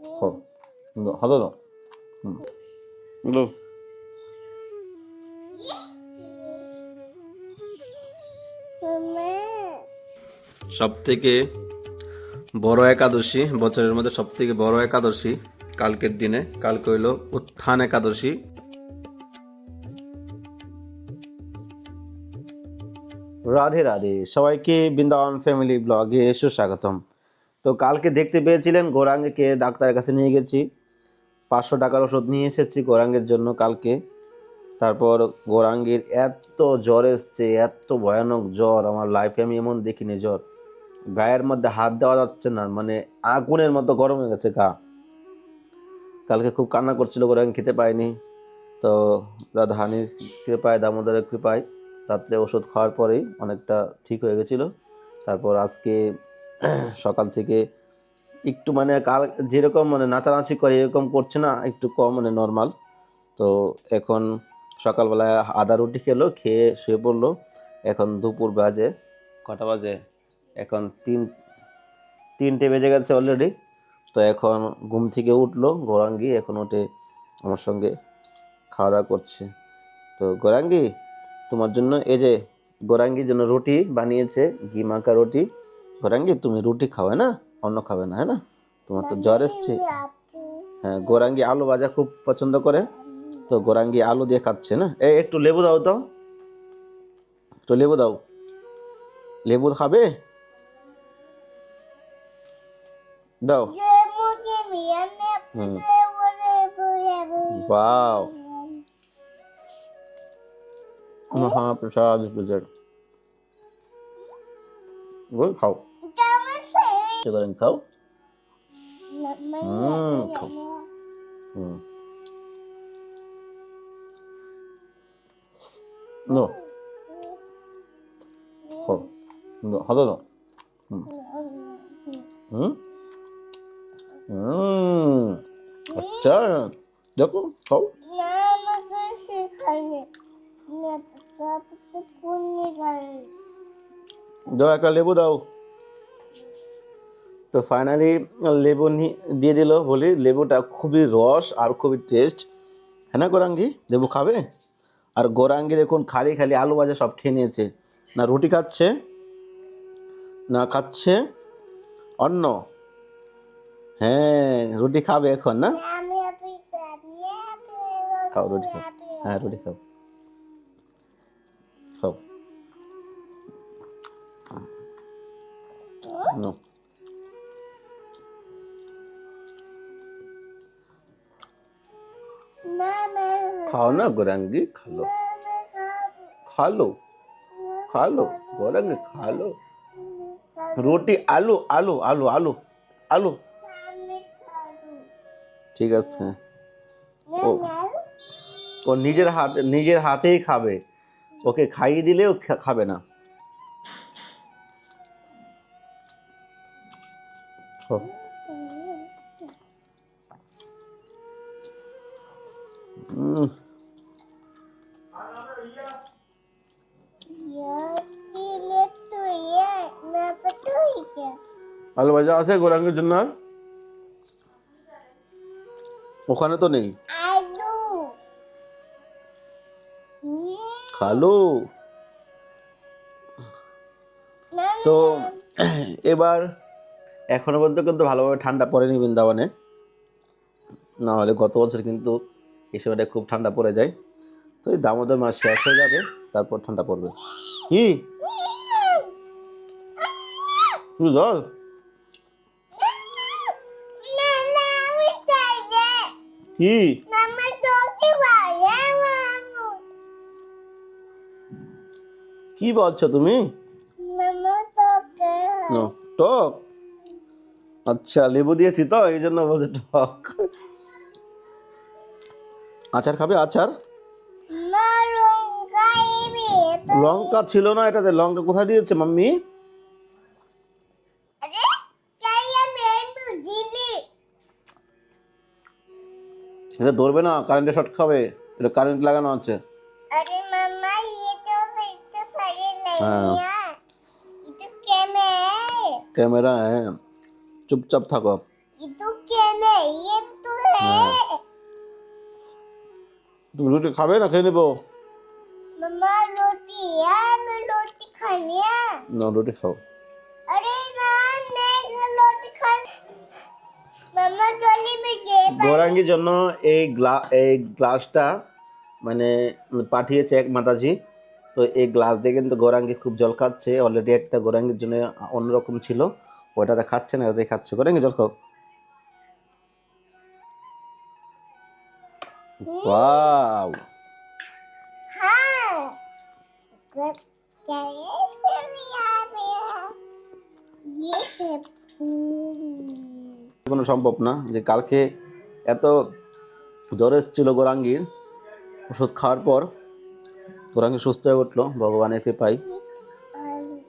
거. 이거 하다 더. 응. 이거. সব থেকে বড় একাদশী বছরের মধ্যে সব থেকে বড় একাদশী কালকের দিনে কালকে হইলো উত্থান একাদশী রাধে রাধে সবাইকে বৃন্দাবন ফ্যামিলি ব্লগে সুস্বাগতম তো কালকে দেখতে পেয়েছিলেন গৌরাঙ্গকে ডাক্তারের কাছে নিয়ে গেছি। পাঁচশো টাকার ওষুধ নিয়ে এসেছি গৌরাঙ্গের জন্য কালকে। তারপর গৌরাঙ্গের এত জ্বর এসছে, এত ভয়ানক জ্বর, আমার লাইফে আমি এমন দেখিনি জ্বর। গায়ের মধ্যে হাত দেওয়া যাচ্ছে না মানে আগুনের মতো গরম হয়ে গেছে গা। কালকে খুব কান্না করছিল, গৌরাঙ্গ খেতে পায়নি। তো রাধাহানির কৃপায়, দামোদরের কৃপায় রাত্রে ওষুধ খাওয়ার পরেই অনেকটা ঠিক হয়ে গেছিল। তারপর আজকে সকাল থেকে একটু মানে কাল যেরকম মানে নাচানাচি করে, এরকম করছে না, একটু কম মানে নর্মাল তো এখন সকালবেলায় আদা রুটি খেলো, খেয়ে শুয়ে পড়ল। এখন দুপুর বাজে, কটা বাজে? এখন তিন, তিনটে বেজে গেছে অলরেডি তো এখন ঘুম থেকে উঠল, গৌরাঙ্গি এখন উঠে আমার সঙ্গে খাওয়া দাওয়া করছে। তো গৌরাঙ্গি, তোমার জন্য এই যে গৌরাঙ্গির জন্য রুটি বানিয়েছে, ঘি মাখা রুটি। গৌরাঙ্গি তুমি রুটি খাবে না? অন্য খাবে না হ্যাঁ না? তোমার তো জ্বর এসছে। হ্যাঁ গোরাঙ্গি আলু ভাজা খুব পছন্দ করে। তো গোরাঙ্গি আলু দিয়ে খাচ্ছে না? এই একটু লেবু দাও তো। একটু লেবু দাও। লেবু খাবে? দাও। সুতরাং খাও হুম খাও হুম নো খাও নো হাদা না হুম হুম হুম আচ্ছা দেখো খাও না আমাকে একটা লেবু দাও তো ফাইনালি লেবু দিয়ে দিল, বলি লেবুটা খুবই রস আর খুবই টেস্ট হ্যাঁ না গোরাঙ্গি? লেবু খাবে? আর গোরাঙ্গি দেখুন, খালি খালি আলু ভাজা সব খেয়ে নিয়েছে। না রুটি খাচ্ছে, না খাচ্ছে, অন্ন। হ্যাঁ রুটি খাবে এখন, না? খাও রুটি খাও। হ্যাঁ রুটি খাও। খাও। No. খাও না গোরাঙ্গি খালো। খালো খালো, গোরাঙ্গি খালো। রুটি, আলু আলু আলু আলু আলু। ঠিক আছে। ও ও নিজের হাতে, নিজের হাতেই খাবে। ওকে খাইয়ে দিলেও খাবে না। খাও। আছে গোরাঙ্গের জন্য ওখানে তো নেই। খালো। তো এবার এখনও পর্যন্ত কিন্তু ভালোভাবে ঠান্ডা পড়েনি বৃন্দাবনে। না হলে গত বছর কিন্তু এই সময়টা খুব ঠান্ডা পড়ে যায়। তো এই দামোদর মাস শেষ হয়ে যাবে, তারপর ঠান্ডা পড়বে। কি? শুধু কি? কি বলছো তুমি? টক? আচ্ছা লেবু দিয়েছি তো, এই জন্য বলছে টক। আচার খাবে? আচার? লঙ্কা ছিল না এটাতে? লঙ্কা কোথায় দিয়েছে মাম্মি? এটা ধরবে না কারেন্টে শর্ট খাবে। এটা কারেন্ট লাগানো আছে। হ্যাঁ। ক্যামেরা হ্যাঁ। চুপচাপ থাকো। হ্যাঁ। তুমি রুটি খাবে না? খেয়ে নেব। मम्मा रोटी है मैं रोटी खानी है না রুটি খাও अरे ना मैं रोटी खा मम्मा चली मुझे গৌরাঙ্গীর জন্য এই গ্লা এই গ্লাসটা মানে পাঠিয়েছে এক মাতাজি তো এই গ্লাস দিয়ে কিন্তু গৌরাঙ্গি খুব জল খাচ্ছে অলরেডি একটা গৌরাঙ্গির জন্য অন্যরকম ছিল ওটাতে খাচ্ছে না ওটাতে খাচ্ছে গৌরাঙ্গি জল খাও ওয়াও good day কোনো সম্ভব না যে কালকে এত জ্বর এসেছিল গোরাঙ্গির। ওষুধ খাওয়ার পর গোরাঙ্গি সুস্থ হয়ে উঠল, ভগবানের পাই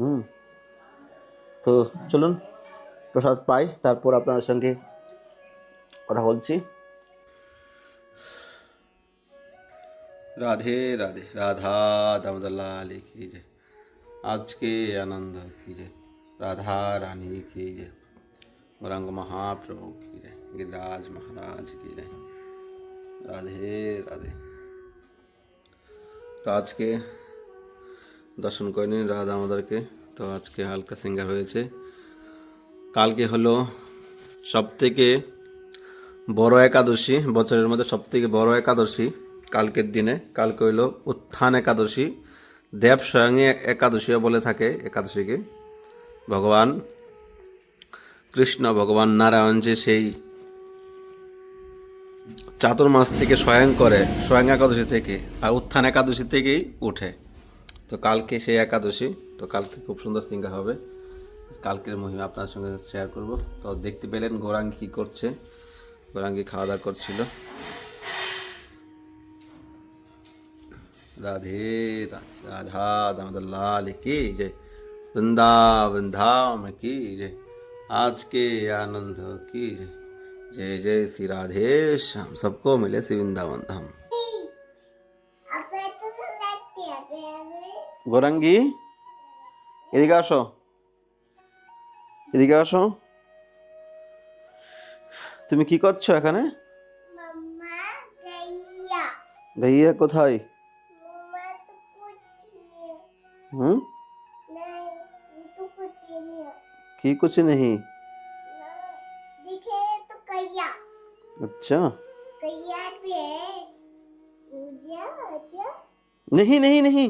হুম। তো চলুন, প্রসাদ পাই, তারপর আপনার সঙ্গে কথা বলছি। রাধে রাধে, রাধা দামোদরলাল কি জয়। আজকে আনন্দ কি যে রাধা রানী কি যে গৌরাঙ্গ মহাপ্রভু কি জয়। গিরিরাজ মহারাজ কি জয়। রাধে রাধে। তো আজকে দর্শন করে নিন রাধা আমাদেরকে। তো আজকে হালকা সিঙ্গার হয়েছে। কালকে হলো সবথেকে বড় একাদশী, বছরের মধ্যে সবথেকে বড় একাদশী। কালকের দিনে, কালকে হইল উত্থান একাদশী। দেব স্বয়ং একাদশীও বলে থাকে একাদশীকে। ভগবান কৃষ্ণ, ভগবান নারায়ণ যে সেই চাতুর্মাস থেকে স্বয়ং করে, স্বয়ং একাদশী থেকে, আর উত্থান একাদশী থেকেই উঠে। তো কালকে সেই একাদশী, তো কালকে খুব সুন্দর সিঙ্গা হবে। কালকের মহিমা আপনার সঙ্গে শেয়ার করব। তো দেখতে পেলেন, গৌরাঙ্গি কী করছে, গৌরাঙ্গি খাওয়া দাওয়া করছিল। রাধে রাধে রাধা দামোদর লাল की जय वृंदावन धाम की जय आज के आनंद की जय जय जय श्री राधे श्याम सबको मिले श्री वृंदावन धाम अब तो लगती है बेबी গৌরাঙ্গি এদিকে আসো এদিকে আসো তুমি কি করছো এখানে मम्मा गैया ভাইয়া কোথায় मम्मा तो कुछ नहीं হুম नहीं ये तो कुछ नहीं है কি कुछ नहीं ना, दिखे तो कैया अच्छा कैया पे है पूजा अच्छा नहीं नहीं नहीं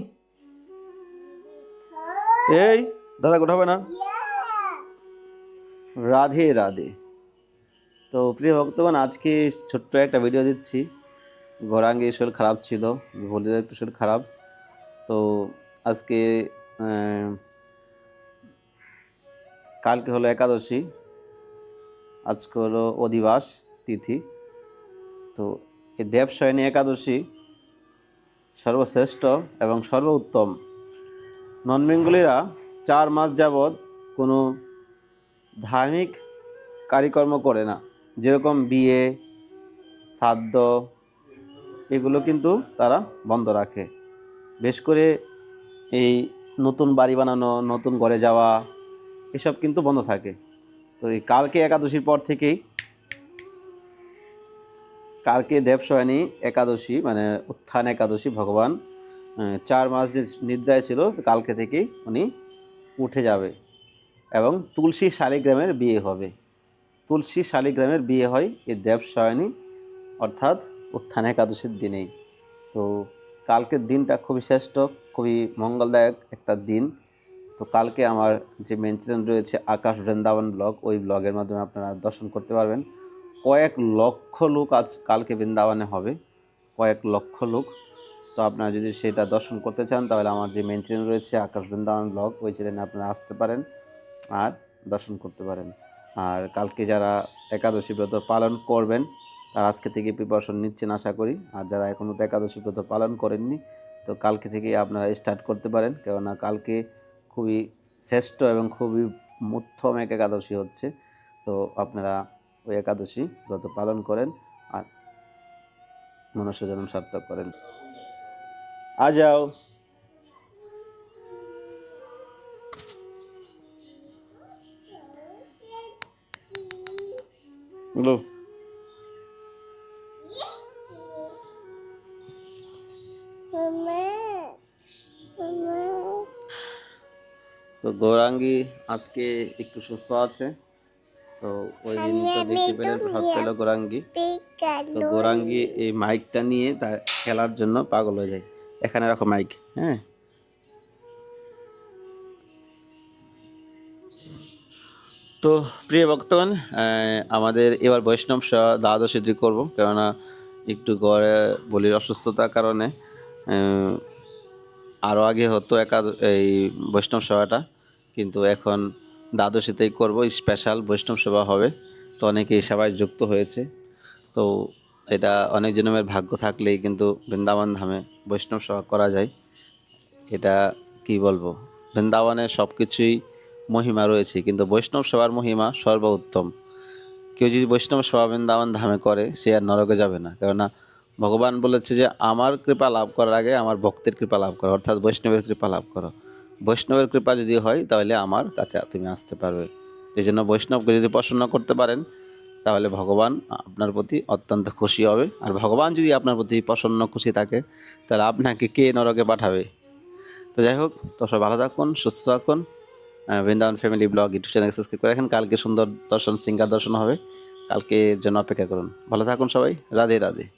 हाँ এই দাদা কোথাবে না या রাধে রাধে তো প্রিয় ভক্তগণ আজকে ছোট্ট একটা ভিডিও দিচ্ছি গৌরাঙ্গের শরীর খারাপ ছিল ভোলের একটু শরীর খারাপ তো আজকে কালকে হলো একাদশী, আজকে হলো অধিবাস তিথি। তো এই দেবশয়নী একাদশী সর্বশ্রেষ্ঠ এবং সর্বোত্তম। নন বেঙ্গলিরা চার মাস যাবৎ কোনো ধার্মিক কারিকর্ম করে না। যেরকম বিয়ে শ্রাদ্ধ এগুলো কিন্তু তারা বন্ধ রাখে। বেশ করে এই নতুন বাড়ি বানানো, নতুন ঘরে যাওয়া, এসব কিন্তু বন্ধ থাকে। তো এই কালকে একাদশীর পর থেকেই, কালকে দেবশয়নী একাদশী মানে উত্থান একাদশী, ভগবান চার মাস যে নিদ্রায় ছিল, কালকে থেকেই উনি উঠে যাবে এবং তুলসী শালিগ্রামের বিয়ে হবে। তুলসী শালিগ্রামের বিয়ে হয় এই দেবশয়নী অর্থাৎ উত্থান একাদশীর দিনেই। তো কালকের দিনটা খুবই শ্রেষ্ঠ, খুবই মঙ্গলদায়ক একটা দিন। তো কালকে আমার যে মেন চ্যানেল রয়েছে আকাশ বৃন্দাবন ব্লগ, ওই ব্লগের মাধ্যমে আপনারা দর্শন করতে পারবেন। কয়েক লক্ষ লোক আজ কালকে বৃন্দাবনে হবে, কয়েক লক্ষ লোক। তো আপনারা যদি সেটা দর্শন করতে চান, তাহলে আমার যে মেন চ্যানেল রয়েছে আকাশ বৃন্দাবন ব্লগ, ওই চ্যানেলে আপনারা আসতে পারেন আর দর্শন করতে পারেন। আর কালকে যারা একাদশী ব্রত পালন করবেন তারা আজকে থেকে প্রিপারেশন নিচ্ছেন আশা করি। আর যারা এখনও তো একাদশী ব্রত পালন করেননি, তো কালকে থেকে আপনারা স্টার্ট করতে পারেন। কেননা কালকে খুবই শ্রেষ্ঠ এবং খুবই মধ্যম এক একাদশী হচ্ছে। তো আপনারা ওই একাদশী ব্রত পালন করেন আর মনুষ্য জন্ম সার্থক করেন। আ যাও। লো গৌরাঙ্গী আজকে একটু সুস্থ আছে। তো ওই দিন তো দেখতে পেলেন হাত পেল গৌরাঙ্গী। তো গৌরাঙ্গী এই মাইকটা নিয়ে তার খেলার জন্য পাগল হয়ে যায়। এখানে রাখো মাইক হ্যাঁ। তো প্রিয় ভক্তগণ আমাদের এবার বৈষ্ণব সেবা দ্বাদশীতে করব। কেননা একটু গড়ে বলির অসুস্থতার কারণে আরও আগে হতো একা এই বৈষ্ণব সেবাটা কিন্তু এখন দ্বাদশীতেই করব স্পেশাল বৈষ্ণব সেবা হবে, তো অনেকেই সেবায় যুক্ত হয়েছে। তো এটা অনেক জনমের ভাগ্য থাকলেই কিন্তু বৃন্দাবন ধামে বৈষ্ণব সেবা করা যায়। এটা কি বলব? বৃন্দাবনে সব কিছুই মহিমা রয়েছে, কিন্তু বৈষ্ণব সেবার মহিমা সর্বোত্তম। কেউ যদি বৈষ্ণব সেবা বৃন্দাবন ধামে করে, সে আর নরকে যাবে না। কেননা ভগবান বলেছে যে, আমার কৃপা লাভ করার আগে আমার ভক্তের কৃপা লাভ করো। অর্থাৎ বৈষ্ণবের কৃপা লাভ করো। বৈষ্ণবের কৃপা যদি হয়, তাহলে আমার কাছে তুমি আসতে পারবে। এই জন্য বৈষ্ণবকে যদি প্রসন্ন করতে পারেন, তাহলে ভগবান আপনার প্রতি অত্যন্ত খুশি হবে। আর ভগবান যদি আপনার প্রতি প্রসন্ন খুশি থাকে, তাহলে আপনাকে কে নরকে পাঠাবে? তো যাই হোক, তো সব ভালো থাকুন, সুস্থ থাকুন। Vrindavan family blog, YouTube channel subscribe করে রাখেন। কালকে সুন্দর দর্শন, সিঙ্গার দর্শন হবে। কালকে জন্য অপেক্ষা করুন। ভালো থাকুন সবাই। রাধে রাধে।